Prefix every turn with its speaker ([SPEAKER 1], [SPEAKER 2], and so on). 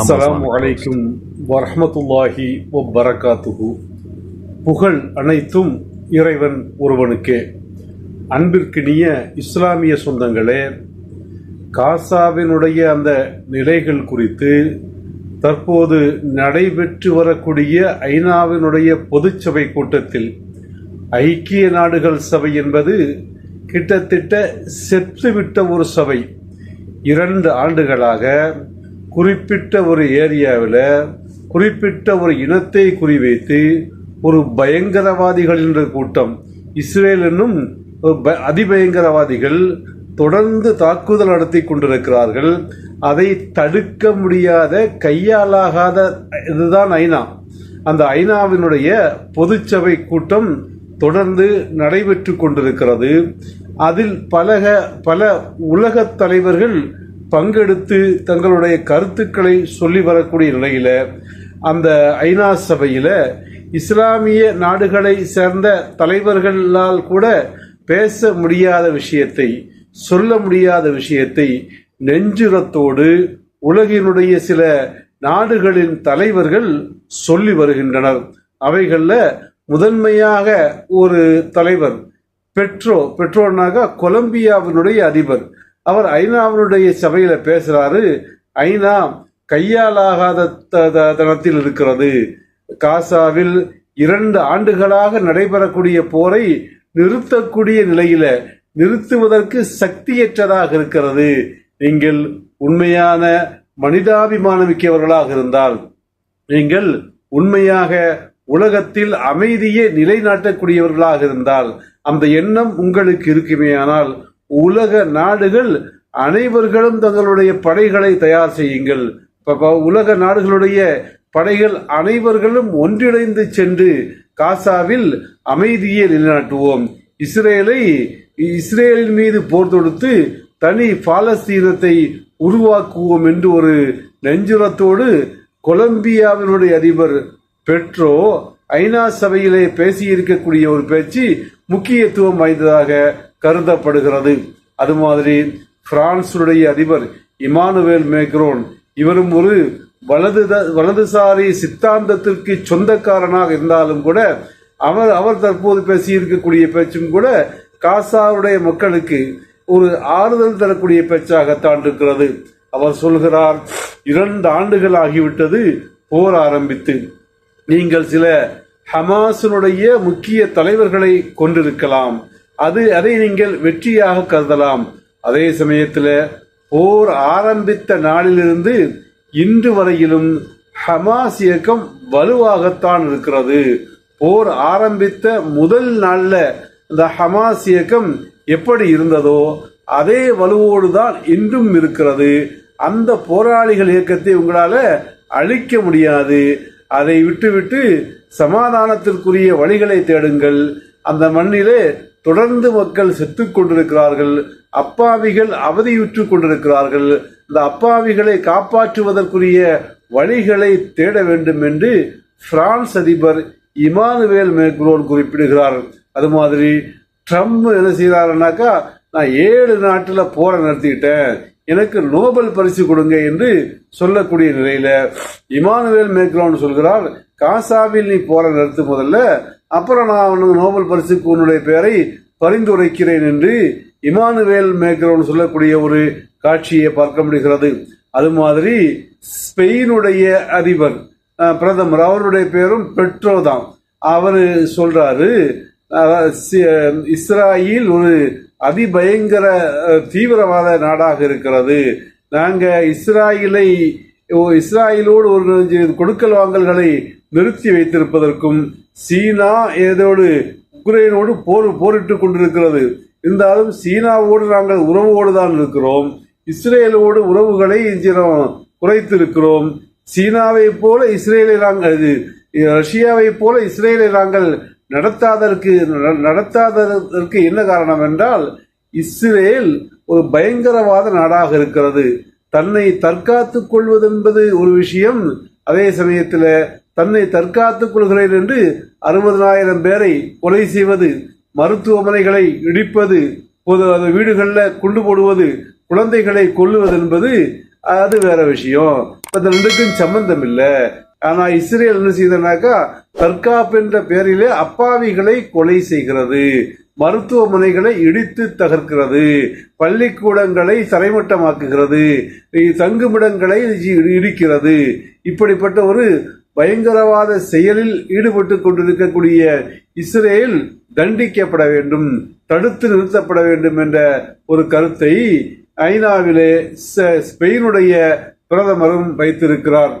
[SPEAKER 1] அஸ்லாம் வலைக்கும் வரமத்துல்லாஹி பரகாத்துகு புகழ் அனைத்தும் இறைவன் ஒருவனுக்கே அன்பிற்கினிய இஸ்லாமிய சொந்தங்களே காசாவினுடைய அந்த நிலைகள் குறித்து தற்போது நடைபெற்று வரக்கூடிய ஐநாவினுடைய பொதுச்சபை கூட்டத்தில் ஐக்கிய நாடுகள் சபை என்பது கிட்டத்தட்ட செத்துவிட்ட ஒரு சபை இரண்டு ஆண்டுகளாக குறிப்பிட்ட ஒரு ஏரியாவில் குறிப்பிட்ட ஒரு இனத்தை குறிவைத்து ஒரு பயங்கரவாதிகள் என்ற கூட்டம் இஸ்ரேல் என்னும் அதிபயங்கரவாதிகள் தொடர்ந்து தாக்குதல் நடத்தி கொண்டிருக்கிறார்கள் அதை தடுக்க முடியாத கையாலாகாத இதுதான் ஐநா அந்த ஐநாவினுடைய பொதுச்சபை கூட்டம் தொடர்ந்து நடைபெற்று கொண்டிருக்கிறது அதில் பலக பல உலகத் தலைவர்கள் பங்கெடுத்து தங்களுடைய கருத்துக்களை சொல்லி வரக்கூடிய நிலையில் அந்த ஐநா சபையில் இஸ்லாமிய நாடுகளை சேர்ந்த தலைவர்களால் கூட பேச முடியாத விஷயத்தை சொல்ல முடியாத விஷயத்தை நெஞ்சுரத்தோடு உலகினுடைய சில நாடுகளின் தலைவர்கள் சொல்லி வருகின்றனர் அவைகளில் முதன்மையாக ஒரு தலைவர் பெட்ரோ பெட்ரோனாக கொலம்பியாவினுடைய அதிபர் அவர் ஐநாவினுடைய சபையில பேசுறாரு ஐநா கையாலாகாத தனத்தில் இருக்கிறது காசாவில் இரண்டு ஆண்டுகளாக நடைபெறக்கூடிய போரை நிறுத்தக்கூடிய நிலையில நிறுத்துவதற்கு சக்தியற்றதாக இருக்கிறது நீங்கள் உண்மையான மிக்கவர்களாக இருந்தால் நீங்கள் உண்மையாக உலகத்தில் அமைதியை நிலைநாட்டக்கூடியவர்களாக இருந்தால் அந்த எண்ணம் உங்களுக்கு இருக்குமேயானால் உலக நாடுகள் அனைவர்களும் தங்களுடைய படைகளை தயார் செய்யுங்கள் உலக நாடுகளுடைய படைகள் அனைவர்களும் ஒன்றிணைந்து சென்று காசாவில் அமைதியை நிலைநாட்டுவோம் இஸ்ரேலை இஸ்ரேலின் மீது போர் தொடுத்து தனி பாலஸ்தீனத்தை உருவாக்குவோம் என்று ஒரு நெஞ்சுரத்தோடு கொலம்பியாவினுடைய அதிபர் பெட்ரோ ஐநா சபையிலே பேசியிருக்கக்கூடிய ஒரு பேச்சு முக்கியத்துவம் வாய்ந்ததாக கருதப்படுகிறது அது மாதிரி பிரான்சுடைய அதிபர் இமானுவேல் மேக்ரோன் இவரும் ஒரு வலது வலதுசாரி சித்தாந்தத்திற்கு சொந்தக்காரனாக இருந்தாலும் கூட அவர் அவர் தற்போது பேசியிருக்கக்கூடிய பேச்சும் கூட காசாவுடைய மக்களுக்கு ஒரு ஆறுதல் தரக்கூடிய பேச்சாகத்தான் இருக்கிறது அவர் சொல்கிறார் இரண்டு ஆண்டுகள் ஆகிவிட்டது போர் ஆரம்பித்து நீங்கள் சில ஹமாசனுடைய முக்கிய தலைவர்களை கொண்டிருக்கலாம் அது அதை நீங்கள் வெற்றியாக கருதலாம் அதே சமயத்தில் போர் ஆரம்பித்த நாளிலிருந்து இன்று வரையிலும் ஹமாஸ் இயக்கம் வலுவாகத்தான் இருக்கிறது போர் ஆரம்பித்த முதல் நாளில் இந்த ஹமாஸ் இயக்கம் எப்படி இருந்ததோ அதே வலுவோடு தான் இன்றும் இருக்கிறது அந்த போராளிகள் இயக்கத்தை உங்களால் அழிக்க முடியாது அதை விட்டுவிட்டு சமாதானத்திற்குரிய வழிகளை தேடுங்கள் அந்த மண்ணிலே தொடர்ந்து மக்கள் செத்து கொண்டிருக்கிறார்கள் அப்பாவிகள் அவதியுற்று கொண்டிருக்கிறார்கள் இந்த அப்பாவிகளை காப்பாற்றுவதற்குரிய வழிகளை தேட வேண்டும் என்று பிரான்ஸ் அதிபர் இமானுவேல் மேக்ரோன் குறிப்பிடுகிறார் அது மாதிரி ட்ரம்ப் என்ன செய்கிறாருனாக்கா நான் ஏழு நாட்டில் போரை நடத்திக்கிட்டேன் எனக்கு நோபல் பரிசு கொடுங்க என்று சொல்லக்கூடிய நிலையில இமானுவேல் மேக்ரோன் சொல்கிறார் காசாவில் நீ போரை நிறுத்தும் முதல்ல அப்புறம் நான் உனக்கு நோபல் பரிசுக்கு உன்னுடைய பெயரை பரிந்துரைக்கிறேன் என்று இமானுவேல் மேக்ரோன் சொல்லக்கூடிய ஒரு காட்சியை பார்க்க முடிகிறது அது மாதிரி ஸ்பெயினுடைய அதிபர் பிரதமர் அவருடைய பெயரும் பெட்ரோ தான் அவர் சொல்றாரு இஸ்ராயில் ஒரு அதிபயங்கர தீவிரவாத நாடாக இருக்கிறது நாங்கள் இஸ்ராயிலை இஸ்ராயிலோடு ஒரு கொடுக்கல் வாங்கல்களை நிறுத்தி வைத்திருப்பதற்கும் சீனா ஏதோடு உக்ரைனோடு போர் போரிட்டு கொண்டிருக்கிறது இருந்தாலும் சீனாவோடு நாங்கள் உறவோடு தான் இருக்கிறோம் இஸ்ரேலோடு உறவுகளை குறைத்திருக்கிறோம் சீனாவை போல இஸ்ரேலை நாங்கள் இது ரஷ்யாவை போல இஸ்ரேலை நாங்கள் நடத்தாதற்கு நடத்தாததற்கு என்ன காரணம் என்றால் இஸ்ரேல் ஒரு பயங்கரவாத நாடாக இருக்கிறது தன்னை தற்காத்து கொள்வதென்பது ஒரு விஷயம் அதே சமயத்தில் தன்னை தற்காத்துக் கொள்கிறேன் என்று அறுபதனாயிரம் பேரை கொலை செய்வது மருத்துவமனைகளை இடிப்பது வீடுகளில் குண்டு போடுவது குழந்தைகளை கொல்லுவது என்பது அது வேற விஷயம் அந்த ரெண்டுக்கும் சம்பந்தம் இல்லை ஆனா இஸ்ரேல் என்ன செய்தனாக்கா தற்காப்பு என்ற பெயரிலே அப்பாவிகளை கொலை செய்கிறது மருத்துவமனைகளை இடித்து தகர்க்கிறது பள்ளிக்கூடங்களை தரைமட்டமாக்குகிறது தங்குமிடங்களை இடிக்கிறது இப்படிப்பட்ட ஒரு பயங்கரவாத செயலில் ஈடுபட்டு கொண்டிருக்கக்கூடிய இஸ்ரேல் தண்டிக்கப்பட வேண்டும் தடுத்து நிறுத்தப்பட வேண்டும் என்ற ஒரு கருத்தை ஐநாவிலே ஸ்பெயினுடைய பிரதமரும் வைத்திருக்கிறார்